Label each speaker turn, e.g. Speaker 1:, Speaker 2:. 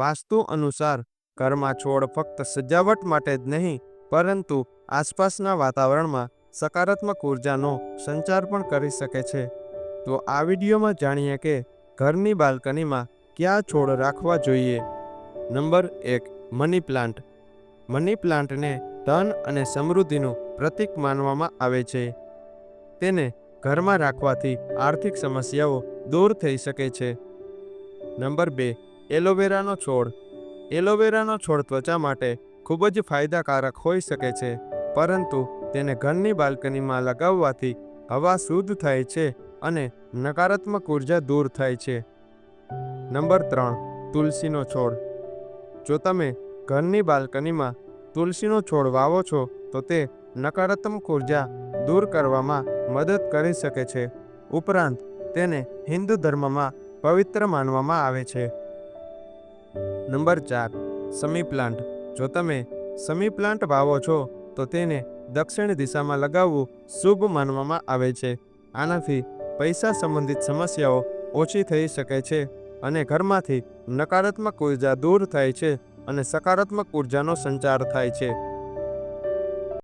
Speaker 1: વાસ્તુ અનુસાર ઘરમાં છોડ ફક્ત સજાવટ માટે જ નહીં, પરંતુ આસપાસના વાતાવરણમાં સકારાત્મક ઉર્જાનો સંચાર પણ કરી શકે છે. તો આ વિડીયોમાં જાણીએ કે ઘરની બાલ્કનીમાં કયા છોડ રાખવા જોઈએ. નંબર એક, મની પ્લાન્ટ. મની પ્લાન્ટને ધન અને સમૃદ્ધિનું પ્રતીક માનવામાં આવે છે. તેને ઘરમાં રાખવાથી આર્થિક સમસ્યાઓ દૂર થઈ શકે છે. નંબર બે એલોવેરાનો છોડ. એલોવેરાનો છોડ ત્વચા માટે ખૂબ જ ફાયદાકારક હોઈ શકે છે, પરંતુ તેને ઘરની બાલ્કનીમાં લગાવવાથી હવા શુદ્ધ થાય છે અને નકારાત્મક ઊર્જા દૂર થાય છે. નંબર ત્રણ, તુલસીનો છોડ. જો તમે ઘરની બાલ્કનીમાં તુલસીનો છોડ વાવો છો, તો તે નકારાત્મક ઊર્જા દૂર કરવામાં મદદ કરી શકે છે. ઉપરાંત, તેને હિન્દુ ધર્મમાં પવિત્ર માનવામાં આવે છે. નંબર ચાર, સમી પ્લાન્ટ. જો તમે સમી પ્લાન્ટ વાવો છો, તો તેને દક્ષિણ દિશામાં લગાવવું શુભ માનવામાં આવે છે. આનાથી પૈસા સંબંધિત સમસ્યાઓ ઓછી થઈ શકે છે અને ઘરમાંથી નકારાત્મક ઊર્જા દૂર થાય છે અને સકારાત્મક ઉર્જાનો સંચાર થાય છે.